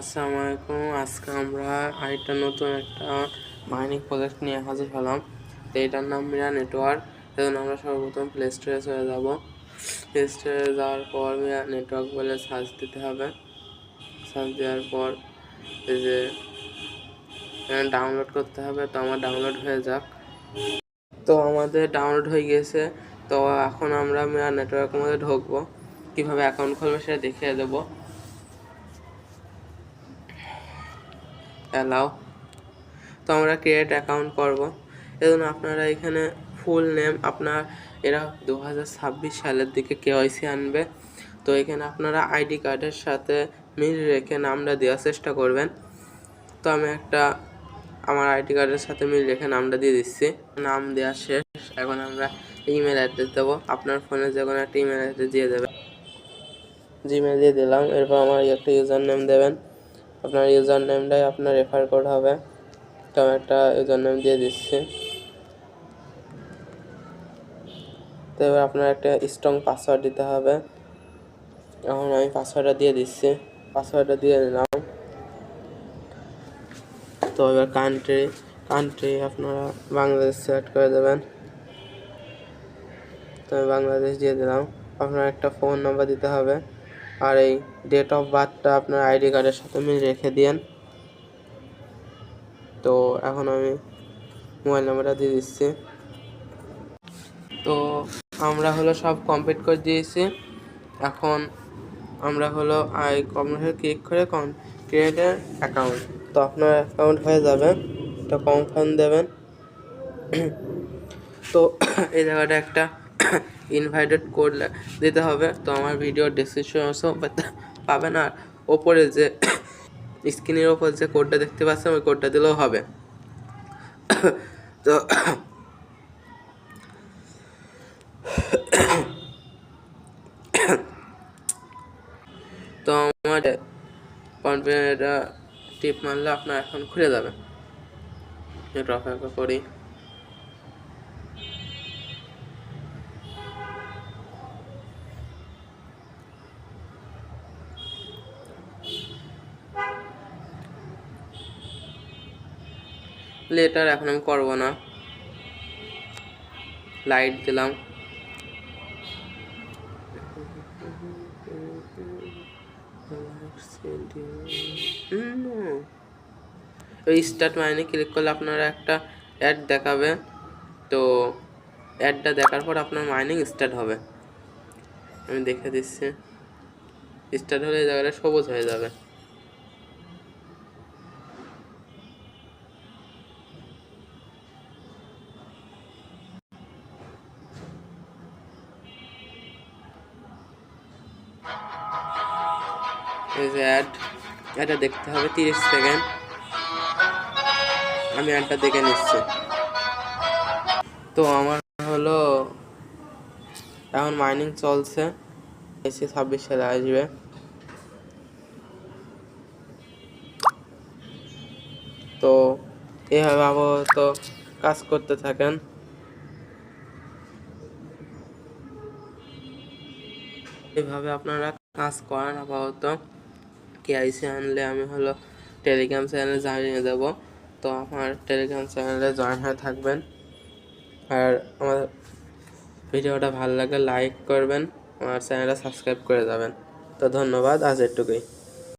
আসসালামু আলাইকুম আজকে আমরা আরেকটা নতুন একটা মাইনিং প্রজেক্ট নিয়ে হাজির হলাম। তো এটার নাম মিরা নেটওয়ার্ক সেজন্য আমরা সর্বপ্রথম প্লে স্টোরে চলে যাব। প্লে স্টোরে যাওয়ার পর মিরা নেটওয়ার্ক বলে সার্চ দিতে হবে। সার্চ দেওয়ার পর এই যে ডাউনলোড করতে হবে। তো আমার ডাউনলোড হয়ে যাক। তো আমাদের ডাউনলোড হয়ে গিয়েছে। তো এখন আমরা মিরা নেটওয়ার্কের মধ্যে ঢুকবো। কীভাবে অ্যাকাউন্ট খুলবো সেটা দেখিয়ে দেবো। অ্যালাও তো আমরা ক্রিয়েট অ্যাকাউন্ট করব। এজন্য আপনারা এখানে ফুল নেম আপনার এরা দু হাজার ছাব্বিশ সালের দিকে কেওয়াইসি আনবে। তো এখানে আপনারা আইডি কার্ডের সাথে মিল রেখে নামটা দেওয়ার চেষ্টা করবেন। তো আমি একটা আমার আইডি কার্ডের সাথে মিল রেখে নামটা দিয়ে দিচ্ছি। নাম দেওয়া শেষ। এখন আমরা ইমেল অ্যাড্রেস দেবো। আপনার ফোনে যে কোনো একটা ইমেল অ্যাড্রেস দিয়ে দেবেন। জিমেল দিয়ে দিলাম। এরপর আমার একটা ইউজার নেম দেবেন। আপনার ইউজার নেমটাই আপনার রেফার কোড হবে। তো আমি একটা ইউজার নেম দিয়ে দিচ্ছি। তো এবার আপনার একটা স্ট্রং পাসওয়ার্ড দিতে হবে। এখন আমি পাসওয়ার্ডটা দিয়ে দিচ্ছি। পাসওয়ার্ডটা দিয়ে দিলাম। তো এবার কান্ট্রি কান্ট্রি আপনারা বাংলাদেশ সিলেক্ট করে দেবেন। তো আমি বাংলাদেশ দিয়ে দিলাম। আপনার একটা ফোন নাম্বার দিতে হবে। আর এই ডেট অফ বার্থটা আপনার আইডি কার্ডের সাথে মিল রেখে দিন তো এখন আমি মোবাইল নাম্বারটা দিয়ে দিচ্ছি। তো আমরা হলো সব কমপ্লিট করে দিয়েছি। এখন আমরা হলো আই কমপ্লিট ক্লিক করে ক্রিয়েটের অ্যাকাউন্ট তো আপনার অ্যাকাউন্ট হয়ে যাবে। তো কনফার্ম দেবেন। তো এই জায়গাটা একটা ইনভাইটেড কোড দিতে হবে। তো আমার ভিডিও ডিসক্রিপশন পাবেন আর ওপরে যে স্ক্রিনের ওপর যে কোডটা দেখতে পাচ্ছেন, ওই কোডটা দিলেও হবে। তো তো আমার কনফিডেন্টটা টিপ মারলে আপনার এখন খুলে যাবে। অপেক্ষা করি। লেটার এখন আমি করব না। লাইট দিলাম। ওই স্টার্ট মাইনে ক্লিক করলে আপনারা একটা অ্যাড দেখাবে। তো অ্যাডটা দেখার পর আপনার মাইনিং স্টার্ট হবে। আমি দেখে দিচ্ছি। স্টার্ট হলে এই জায়গাটা সবুজ হয়ে যাবে। এটা দেখতে হবে, তিরিশ সেকেন্ড আমি অ্যাডটা দেখে নিচ্ছি। তো আমার হলো, এখন মাইনিং চলছে। এসে ছাব্বিশ সালে আসবে। তো এভাবে আপাতত কাজ করতে থাকেন। এভাবে আপনারা কাজ করেন আপাতত। কেআইসি আনলে আমি হলো টেলিগ্রাম চ্যানেলে জানিয়ে দেবো তো আমার টেলিগ্রাম চ্যানেলে জয়েন হয়ে থাকবেন। আর আমার ভিডিওটা ভালো লাগলে লাইক করবেন। আমার চ্যানেলটা সাবস্ক্রাইব করে যাবেন। তো ধন্যবাদ, আজ এটুকুই।